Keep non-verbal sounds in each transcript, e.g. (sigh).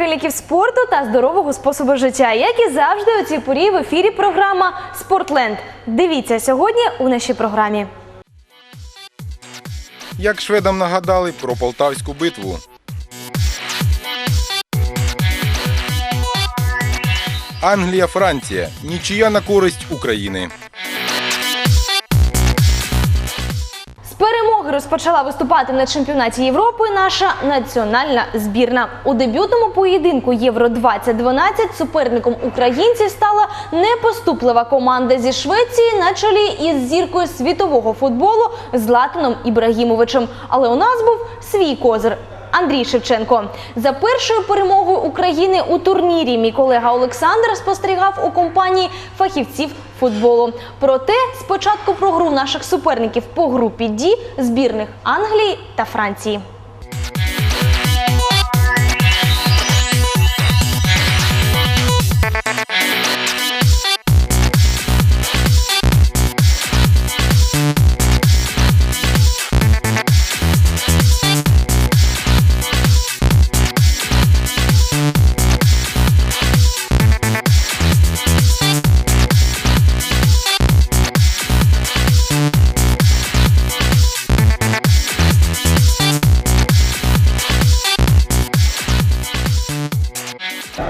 прихильників спорту та здорового способу життя. Як і завжди, у цій порі в ефірі програма Спортленд. Дивіться сьогодні у нашій програмі. Як шведам нагадали про полтавську битву. Англія, Франція. Нічия на користь України. Розпочала виступати на чемпіонаті Європи наша національна збірна. У дебютному поєдинку Євро 2012 суперником українців стала непоступлива команда зі Швеції на чолі із зіркою світового футболу Златаном Ібрагімовичем. Але у нас був свій козир. Андрій Шевченко за першою перемогою України у турнірі мій колега Олександр спостерігав у компанії фахівців футболу. Проте спочатку про гру наших суперників по групі Ді збірних Англії та Франції.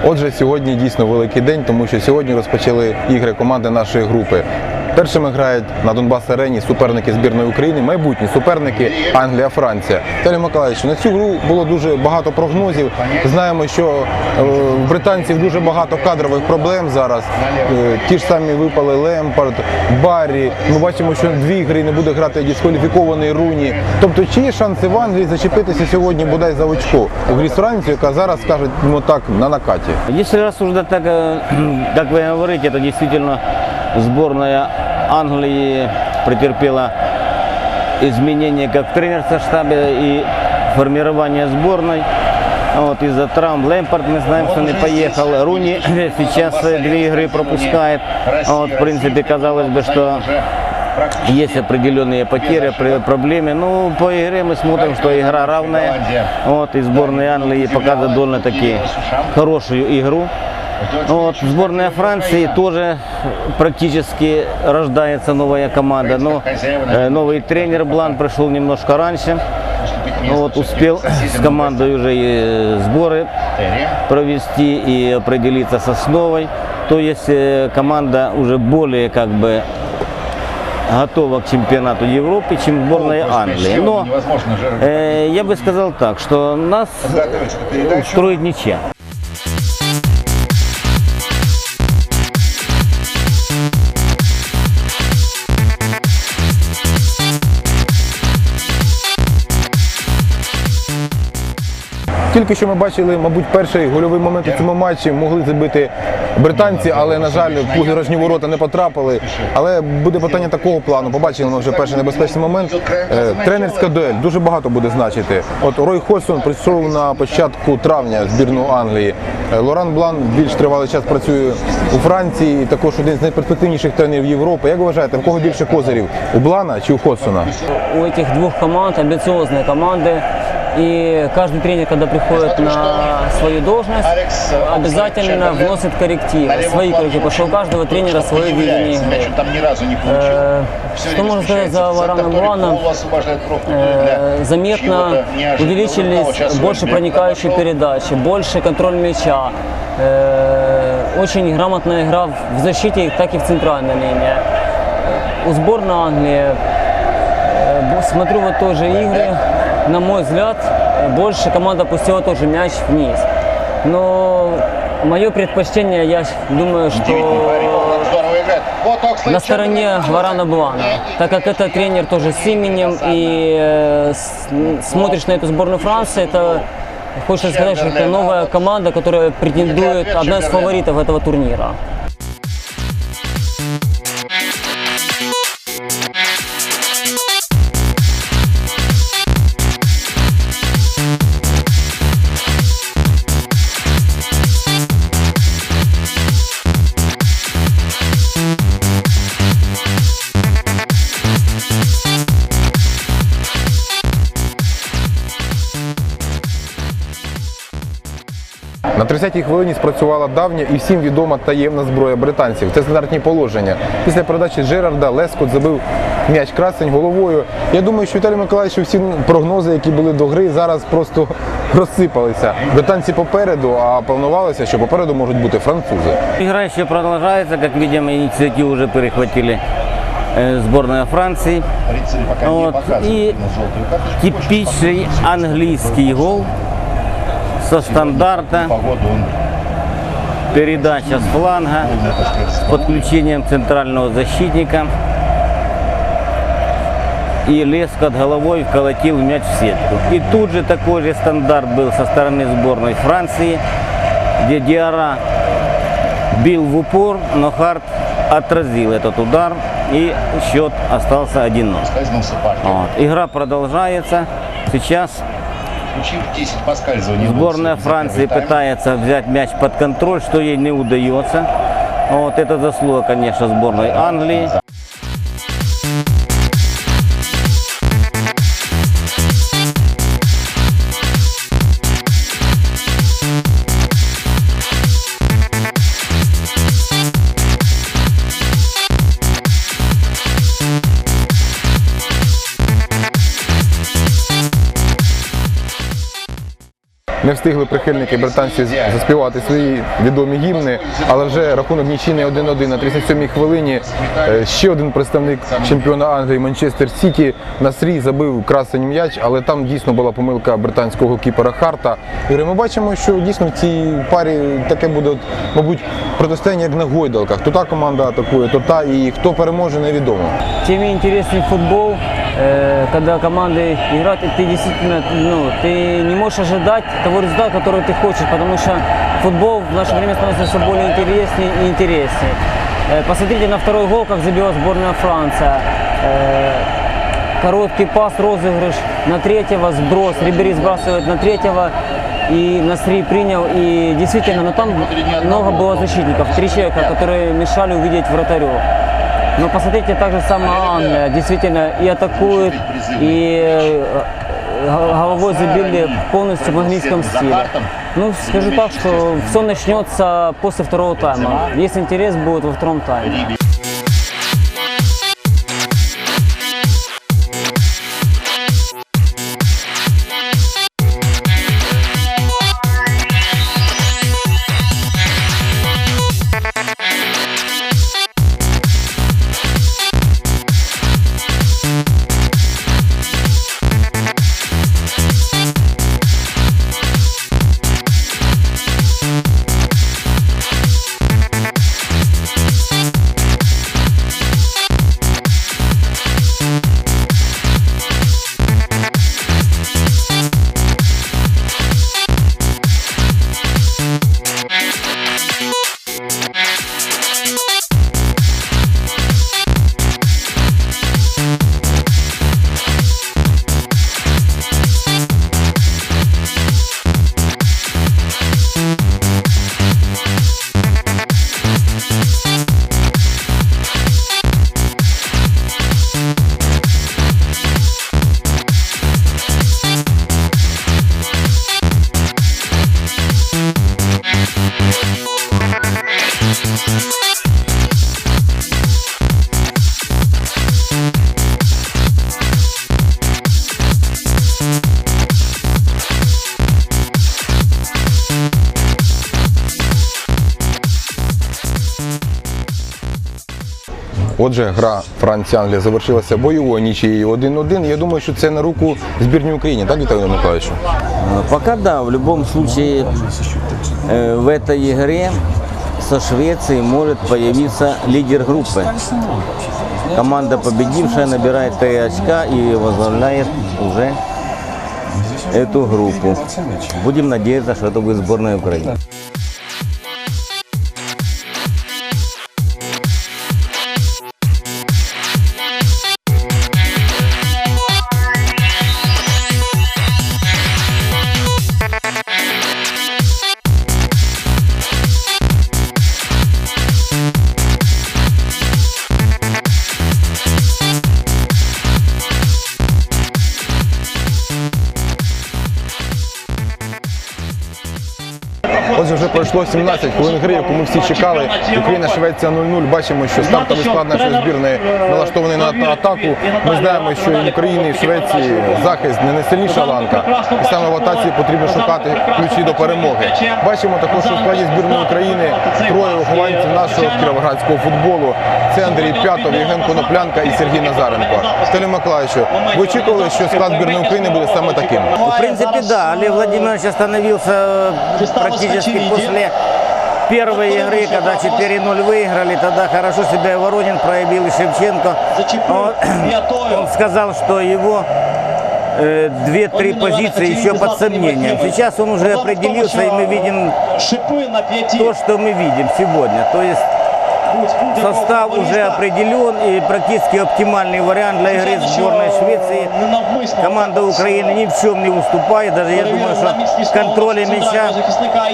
Отже, сьогодні дійсно великий день, тому що сьогодні розпочали ігри команди нашої групи. Першими грають на Донбас арені суперники збірної України, майбутні суперники Англія, Франція. Віталій Миколаївич, на цю гру було дуже багато прогнозів. Знаємо, що е, в британців дуже багато кадрових проблем зараз. Е, ті ж самі випали Лемпард, Баррі. Ми бачимо, що дві гри не буде грати дискваліфікований Руні. Тобто, чи є шанси в Англії зачепитися сьогодні бодай за очко у грі з Францією, яка зараз скажуть ну так на накаті. Если рассуждать так, э, (clears throat) как вы говорите, это действительно сборная Англии претерпела изменения как в тренерском штабе и формирование сборной. Вот из-за травм Лэмпорт, мы знаем, что не поехал. Руни (laughs) сейчас э, две игры пропускает. Вот, в принципе, казалось бы, что есть определенные потери, пр- проблемы. Ну, по игре мы смотрим, что игра равная. Вот, и сборная Англии показывает довольно-таки хорошую игру. Вот, сборная Франции тоже практически рождается новая команда. Но э, новый тренер Блан пришел немножко раньше. Вот, успел с командой уже и э, сборы провести и определиться с основой. То есть э, команда уже более как бы готова к чемпионату Европы, чем сборная Англии. Но э, я бы сказал так, что нас устроит ничья. Тільки що ми бачили, мабуть, перший гольовий момент у цьому матчі могли забити британці, але на жаль, в плуги ворота не потрапили. Але буде питання такого плану. Побачили ми вже перший небезпечний момент. Е, Тренерська дуель дуже багато буде значити. От Рой Ходсон прийшов на початку травня збірну Англії. Е, Лоран Блан більш тривалий час працює у Франції. Також один з найперспективніших тренерів Європи. Як ви вважаєте, в кого більше козирів? У Блана чи у Ходсона? у этих двух команд амбициозные команды. И каждый тренер, когда приходит на свою должность, обязательно вносит коррективы, свои коррективы, потому что у каждого тренера свое видение игры. там ни разу не Э, получил. Что можно сказать за Варана Буана? Э, Заметно увеличились больше проникающие передачи, больше контроль мяча. Э, Очень грамотная игра в защите, так и в центральной линии. У сборной Англии Э, бо- Смотрю вот тоже игры. На мой взгляд, больше команда пустила тоже мяч вниз. Но мое предпочтение, я думаю, что на стороне Варана Буана, так как это тренер тоже с именем, и э, смотришь на эту сборную Франции, это хочется сказать, что это новая команда, которая претендует, одна из фаворитов этого турнира. 30-й хвилині спрацювала давня і всім відома таємна зброя британців. Це стандартні положення. Після передачі Джерарда Лескот забив м'яч красень головою. Я думаю, що Віталій Миколаївич всі прогнози, які були до гри, зараз просто розсипалися. Британці попереду, а планувалося, що попереду можуть бути французи. Игра еще продолжается, как видим, инициативу уже перехватили э, сборная Франции. Рыцарь пока не Вот. показывает И именно желтую карточку. типичный английский гол со стандарта, передача с фланга с подключением центрального защитника. И Лескот головой вколотил мяч в сетку. И тут же такой же стандарт был со стороны сборной Франции, где Диара бил в упор, но Харт отразил этот удар и счет остался 1-0. скользнулся партия. Вот. Игра продолжается. Сейчас Включив 10 поскальзываний. сборная Луци, Франции первый тайм. пытается взять мяч под контроль, что ей не удается. Вот это заслуга, конечно, сборной Англии. Не встигли прихильники британців заспівати свої відомі гімни, але вже рахунок нічийний 1-1 на 37-й хвилині. Е, Ще один представник чемпіона Англії Манчестер Сіті Насрій забив красень м'яч, але там дійсно була помилка британського кіпера Харта. І ми бачимо, що дійсно в цій парі таке буде, мабуть, протистояння як на гойдалках. То та команда атакує, то та і хто переможе, невідомо. Тем интереснее футбол, э, когда команды играют, ты действительно, ну, ты не можешь ожидать того результата, который ты хочешь, потому что футбол в наше время становится все более интереснее и интереснее. Э, Посмотрите на второй гол, как забила сборная Франция. Э, Короткий пас, розыгрыш на третьего, сброс, Рибери сбрасывает на третьего, и Насри принял, и действительно, но там много было защитников, три человека, которые мешали увидеть вратарю. Но посмотрите, так же сама Англия действительно и атакует, и э, головой забили полностью в английском стиле. Ну, скажу так, что все начнется после второго тайма. Есть интерес будет во втором тайме. Отже, гра Франція-Англія завершилася бойовою нічією 1-1. Я думаю, що це на руку збірній Україні, так, Віталій Миколаївичу? Э, Пока да, в любом случае э, в этой игре со Швецией может появиться лидер группы. Команда победившая набирает 3 очка и возглавляет уже эту группу. Будем надеяться, что это будет сборная Украины. Пройшло 17 хвилин гри, яку ми всі чекали. Україна Швеція 0-0. Бачимо, що стартовий склад нашої збірної налаштований на атаку. Ми знаємо, що і в Україні, і в Швеції захист не найсильніша ланка. І саме в атаці потрібно шукати ключі до перемоги. Бачимо також, що в складі збірної України троє вихованців нашого кіровоградського футболу. Це Андрій П'ятов, Євген Коноплянка і Сергій Назаренко. Стелі Миколаївичу, ви очікували, що склад збірної України буде саме таким? В принципе, да. Олег Владимирович остановился э, практически после первой игры, когда 4-0 выиграли. Тогда хорошо себя и Воронин проявил, и Шевченко. Он, (clears throat) он сказал, что его э, две-три позиции еще под сомнением. Сейчас он уже определился, и мы видим Шипы на пяти. то, что мы видим сегодня. То есть состав уже определен и практически оптимальный вариант для игры сборной Швеции. Команда Украины ни в чем не уступает. Даже я думаю, что в контроле мяча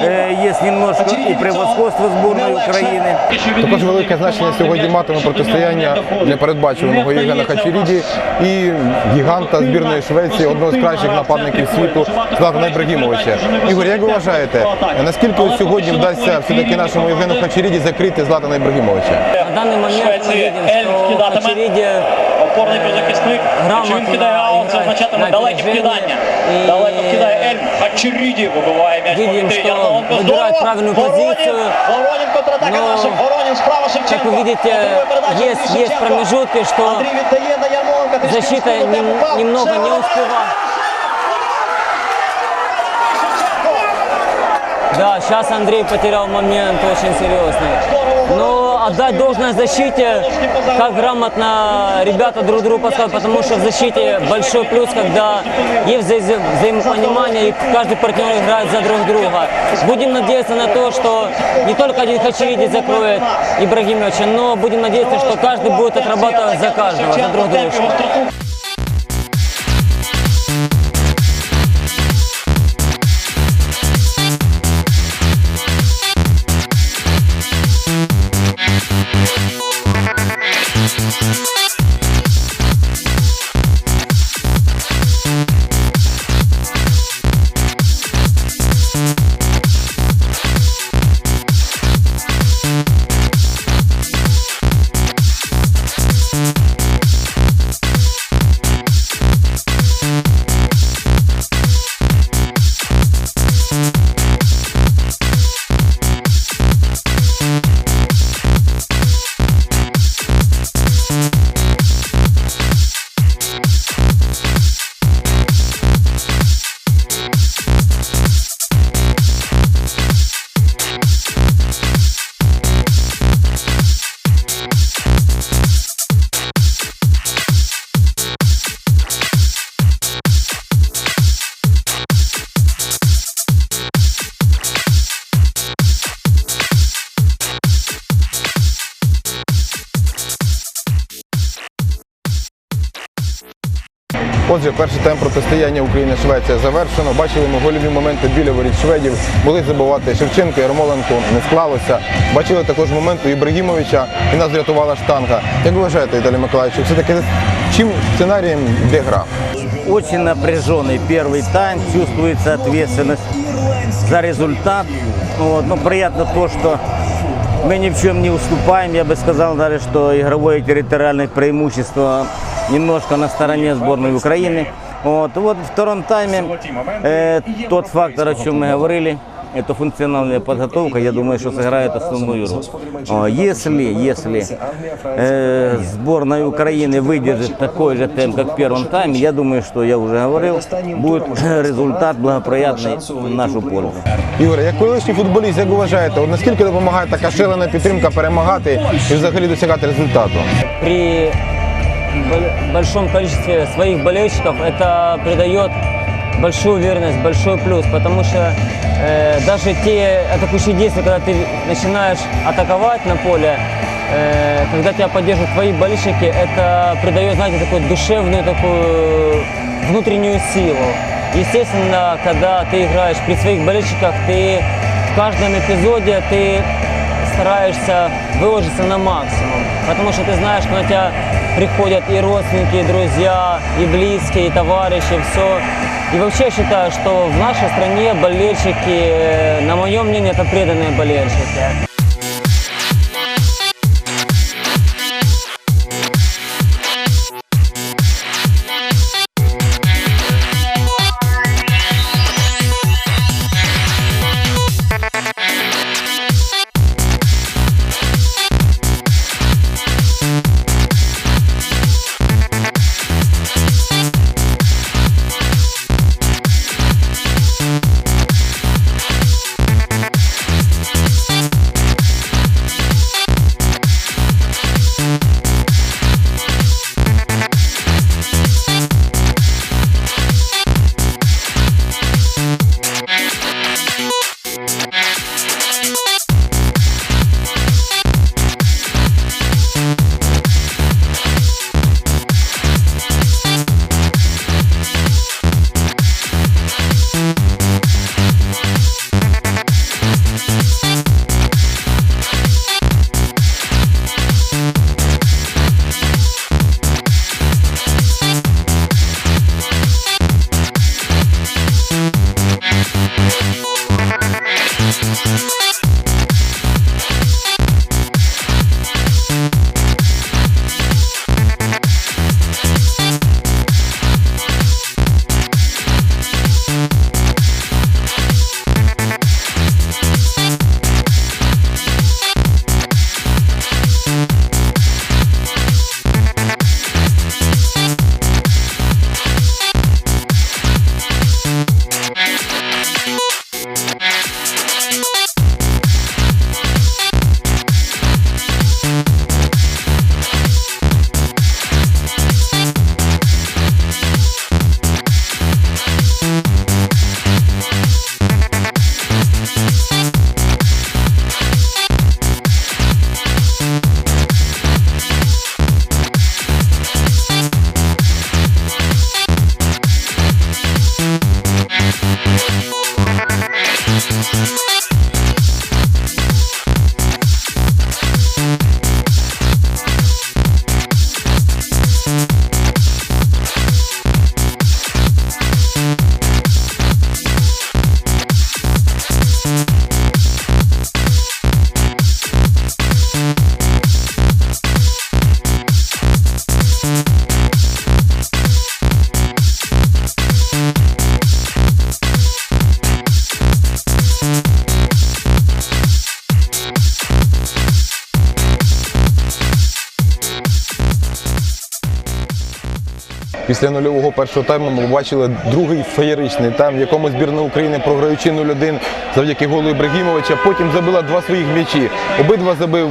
э, есть немножко и превосходство сборной Украины. Також велике значення сьогодні матиме протистояння непередбачуваного Євгена Хачеріді і гіганта збірної Швеції, одного з кращих нападників світу Златана Ібрагімовича. Ігор, як ви вважаєте, наскільки ось сьогодні вдасться все-таки нашому Євгену Хачеріді закрити Златана Ібрагімовича? На данный момент мы Швеции видим, Эльф что кидатиме. Хачериди Опорний півзахисник. Якщо він кидає аут, це означатиме далеке вкидання. Далеко вкидає Ельм. Хачеріді вибиває м'яч Видим, повітря. що Ярмоленко вибирають здорово. правильну Воронін. позицію. Воронін контратака Но, наших. Воронін справа Шевченко. Как вы видите, Отримує передачу есть, Андрій есть Шевченко. промежутки, что Андрій віддає на Ярмоленка. Трішки защита відступив, нем- попав. немного Ще не Воронін. успевает. Шевченко. Да, сейчас Андрей потерял момент очень серьезный. Но отдать должное защите, как грамотно ребята друг другу подсказывают, потому что в защите большой плюс, когда есть вза- взаимопонимание и каждый партнер играет за друг друга. Будем надеяться на то, что не только один Хачериди закроет Ибрагимовича, но будем надеяться, что каждый будет отрабатывать за каждого, за друг друга. Thank Отже, перший тайм протистояння України-Швеція завершено. Бачили ми гольові моменти біля воріт шведів. Могли забувати Шевченко, Ярмоленко не склалося. Бачили також момент у Ібрагімовича і нас врятувала штанга. Як ви вважаєте, Віталій Миколаївич, все-таки чим сценарієм йде гра? Очень напряженный первый тайм, чувствуется ответственность за результат. Вот. Но приятно то, что мы ни в чем не уступаем. Я бы сказал даже, что игровое и территориальное преимущество немножко на стороне сборной Украины. Вот, вот в втором тайме э, тот фактор, о чем мы говорили, это функциональная подготовка, я думаю, что сыграет основную роль. О, Если, если э, сборная Украины выдержит такой же темп, как в первом тайме, я думаю, что я уже говорил, будет (clears throat) результат благоприятный в нашу пользу. Ігор, як колишній футболіст, як ви вважаєте, от наскільки допомагає така шалена підтримка перемагати і взагалі досягати результату? при бо- большом количестве своих болельщиков это придает большую уверенность, большой плюс, потому что э, даже те атакующие действия, когда ты начинаешь атаковать на поле, э, когда тебя поддерживают твои болельщики, это придает, знаете, такую душевную такую внутреннюю силу. Естественно, когда ты играешь при своих болельщиках, ты в каждом эпизоде ты стараешься выложиться на максимум. Потому что ты знаешь, что на тебя приходят и родственники, и друзья, и близкие, и товарищи, все. И вообще я считаю, что в нашей стране болельщики, э, на мое мнение, это преданные болельщики. Після нульового першого тайму ми побачили другий феєричний тайм, в якому збірна України, програючи 0-1 завдяки голу Ібрагімовича, потім забила два своїх м'ячі. Обидва забив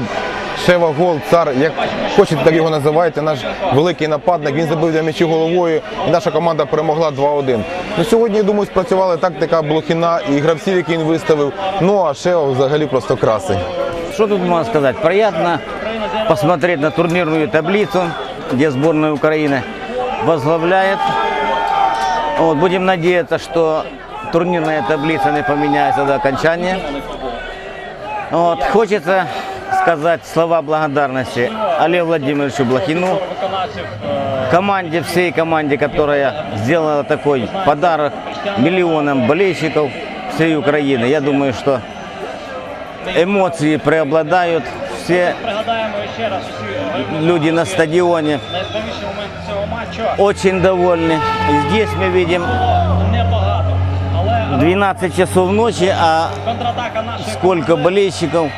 Шева гол, цар, як хочете, так його називайте, наш великий нападник. Він забив два м'ячі головою, і наша команда перемогла 2-1. Ну, сьогодні, я думаю, спрацювала тактика Блохіна і гравців, які він виставив. Ну а Шева взагалі просто красень. Что тут можно сказать? Приятно посмотреть на турнирную таблицу, где сборная Украины возглавляет. Вот, будем надеяться, что турнирная таблица не поменяется до окончания. Вот, хочется сказать слова благодарности Олегу Владимировичу Блохину, команде, всей команде, которая сделала такой подарок миллионам болельщиков всей Украины. Я думаю, что эмоции преобладают, все люди на стадионе очень довольны. Здесь мы видим 12 часов ночи, а сколько болельщиков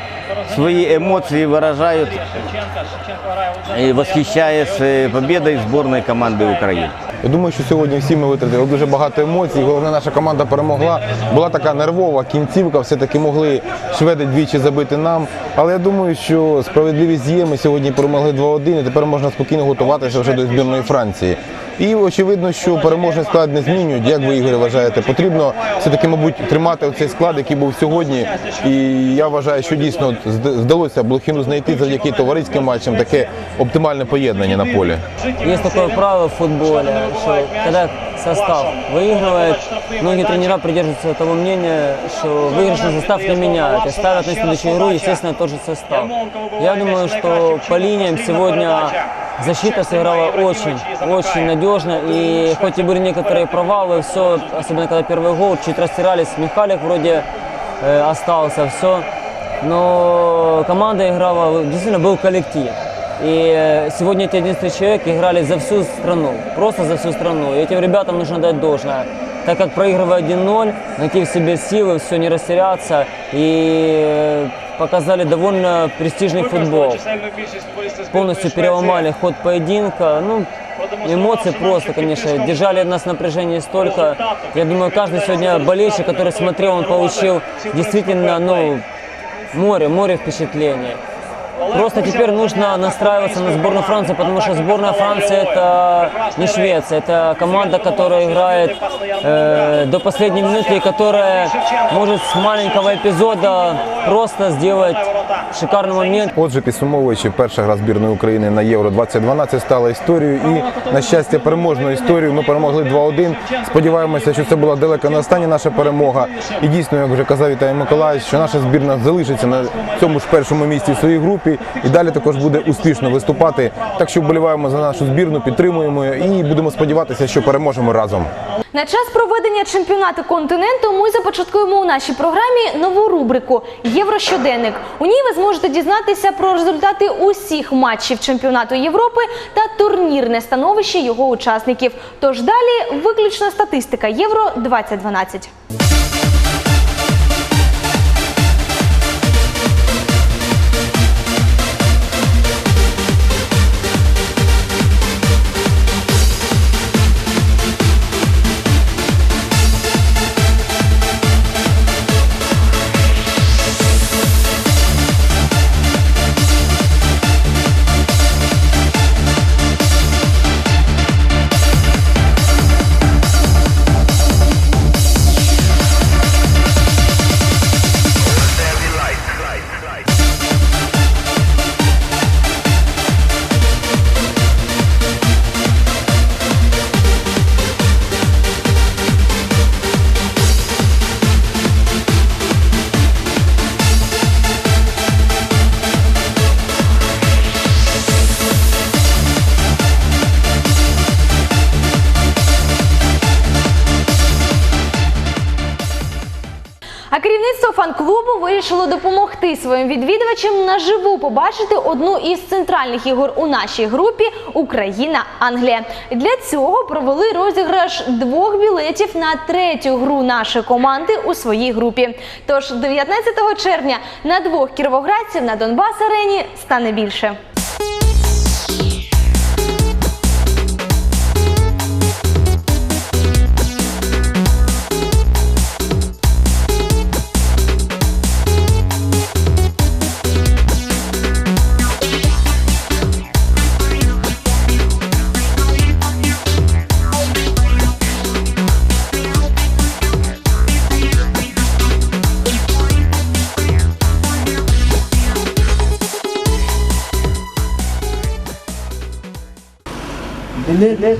свои эмоции выражают Шевченка. Шевченко грає у и восхищаясь э, победой сборной команды Украины. Я думаю, що сьогодні всі ми витратили дуже багато емоцій. Головне, наша команда перемогла. Була така нервова кінцівка, все-таки могли шведи двічі забити нам. Але я думаю, що справедливість є. Ми сьогодні перемогли 2-1 і тепер можна спокійно готуватися вже до збірної Франції. І очевидно, що переможний склад не змінюють. Як ви Ігор, вважаєте? Потрібно все-таки, мабуть, тримати оцей склад, який був сьогодні. І я вважаю, що дійсно вдалося Блохіну знайти завдяки товариським матчам таке оптимальне поєднання на полі. Є таке правило в футболі, що когда состав выигрывает, многие тренера придерживаются того мнения, что выигрышный состав не меняют и ставят на следующую игру, естественно, тот же состав. Я думаю, что по линиям сегодня защита сыграла очень, очень надежно. И хоть и были некоторые провалы, все, особенно когда первый гол, чуть растирались, Михалик вроде э, остался, все. Но команда играла, действительно был коллектив. И э, сегодня эти 11 человек играли за всю страну, просто за всю страну. И этим ребятам нужно дать должное. Так как проигрывая 1-0, найти в себе силы, все не растеряться. И э, показали довольно престижный футбол. Полностью переломали ход поединка. Ну, эмоции просто, конечно, держали нас в напряжении столько. Я думаю, каждый сегодня болельщик, который смотрел, он получил действительно, ну, море, море впечатлений. Просто теперь нужно настраиваться на сборную Франции, потому что сборная Франции это не Швеция, это команда, которая играет э, до последней минуты и которая может с маленького эпизода просто сделать шикарный момент. Отже, підсумовуючи, перша гра збірної України на Євро 2012 стала історією і, на щастя, переможною історією. Ми перемогли 2-1. Сподіваємося, що це була далека не остання наша перемога. І дійсно, як вже казав Віталій Миколаївич, що наша збірна залишиться на цьому ж першому місці в своїй групі і далі також буде успішно виступати. Так що вболіваємо за нашу збірну, підтримуємо і будемо сподіватися, що переможемо разом. На час проведення чемпіонату континенту ми започаткуємо у нашій програмі нову рубрику Єврощоденник. У ній ви зможете дізнатися про результати усіх матчів чемпіонату Європи та турнірне становище його учасників. Тож далі виключно статистика Євро 2012. Керівництво фан-клубу вирішило допомогти своїм відвідувачам наживу побачити одну із центральних ігор у нашій групі Україна-Англія. Для цього провели розіграш двох білетів на третю гру нашої команди у своїй групі. Тож 19 червня на двох кіровоградців на Донбас арені стане більше. Билет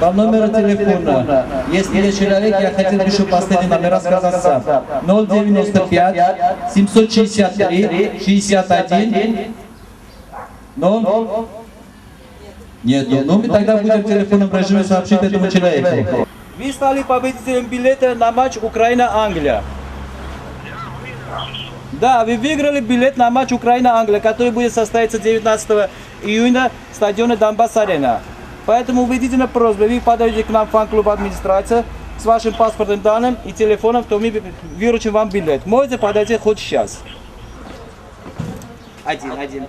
по номеру телефона. Если человек, я хотел бы еще последний номер сказать сам. 095 763 61 0 нет, ну, ну мы тогда будем в телефонном режиме сообщить этому человеку. Вы стали победителем билета на матч Украина-Англия. Да, вы выиграли билет на матч Украина-Англия, который будет состояться 19 июня в стадионе Донбасс-Арена. Поэтому убедительно просьба, вы подаете к нам в фан-клуб администрация с вашим паспортным данным и телефоном, то мы выручим вам билет. Можете подойти хоть сейчас. Один, один.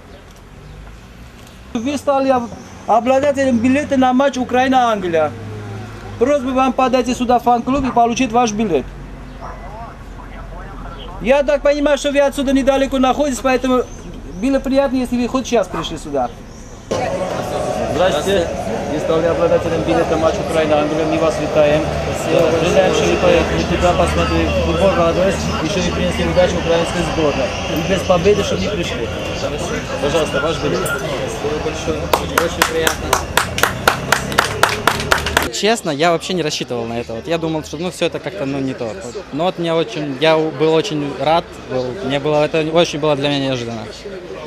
Вы стали об- обладателем билета на матч Украина-Англия. Просьба вам подойти сюда в фан-клуб и получить ваш билет. Я так понимаю, что вы отсюда недалеко находитесь, поэтому было приятно, если вы хоть сейчас пришли сюда. Здравствуйте. Вы стали обладателем билета матч Украина-Англия. Мы вас витаем. Желаем, что вы поехали туда посмотреть футбол, радость, и что вы принесли удачу украинской сборной. И без победы, чтобы не пришли. Пожалуйста, ваш билет. Спасибо большое. Очень приятно. Честно, я вообще не рассчитывал на это. Вот я думал, что ну все это как-то ну не то. Вот. Но вот мне очень, я был очень рад, был, мне было это очень было для меня неожиданно.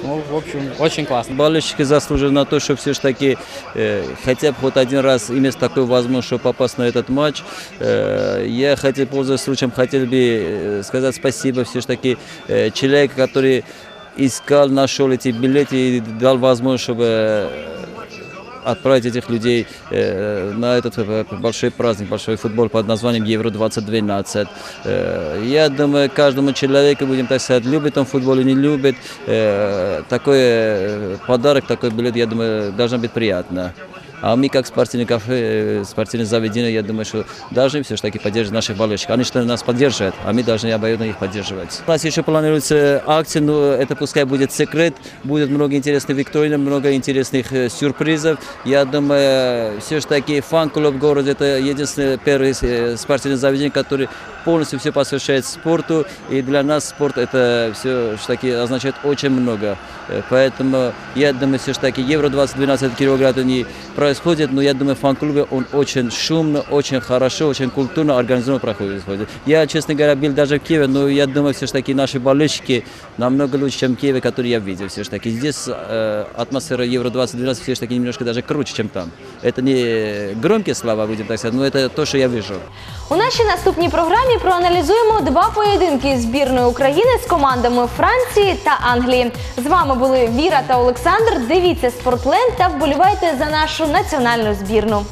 Ну, в общем, очень классно. Болельщики заслужили на то, что все ж таки э, хотя бы хоть один раз иметь такую возможность, чтобы попасть на этот матч. Э, я хотел, пользуясь случаем, хотел бы э, сказать спасибо все ж таки э, человеку, который искал, нашел эти билеты и дал возможность, чтобы э, отправить этих людей э, на этот э, большой праздник, большой футбол под названием Евро-2012. Э, я думаю, каждому человеку, будем так сказать, любит он футбол или не любит, э, такой э, подарок, такой билет, я думаю, должно быть приятно. А мы, как спортивные кафе, э, спортивные заведения, я думаю, что должны все-таки поддерживать наших болельщиков. Они что нас поддерживают, а мы должны обоюдно их поддерживать. У нас еще планируется акция, но это пускай будет секрет. Будет много интересных викторин, много интересных э, сюрпризов. Я думаю, все-таки фан-клуб города – это единственное первое э, спортивное заведение, которое полностью все посвящает спорту. И для нас спорт это все-таки означает очень много. Поэтому я думаю, все-таки Евро-2012 в Кировограде не происходит, но я думаю, в фан-клубе он очень шумно, очень хорошо, очень культурно, организованно проходит. Я, честно говоря, был даже в Киеве, но я думаю, все-таки наши болельщики намного лучше, чем в Киеве, который я видел. Все-таки здесь э, атмосфера Евро-2012 все-таки немножко даже круче, чем там. Это не громкие слова, будем так сказать, но это то, что я вижу. У нашій наступній програмі проаналізуємо два поєдинки збірної України з командами Франції та Англії. З вами були Віра та Олександр. Дивіться Спортленд та вболівайте за нашу національну збірну.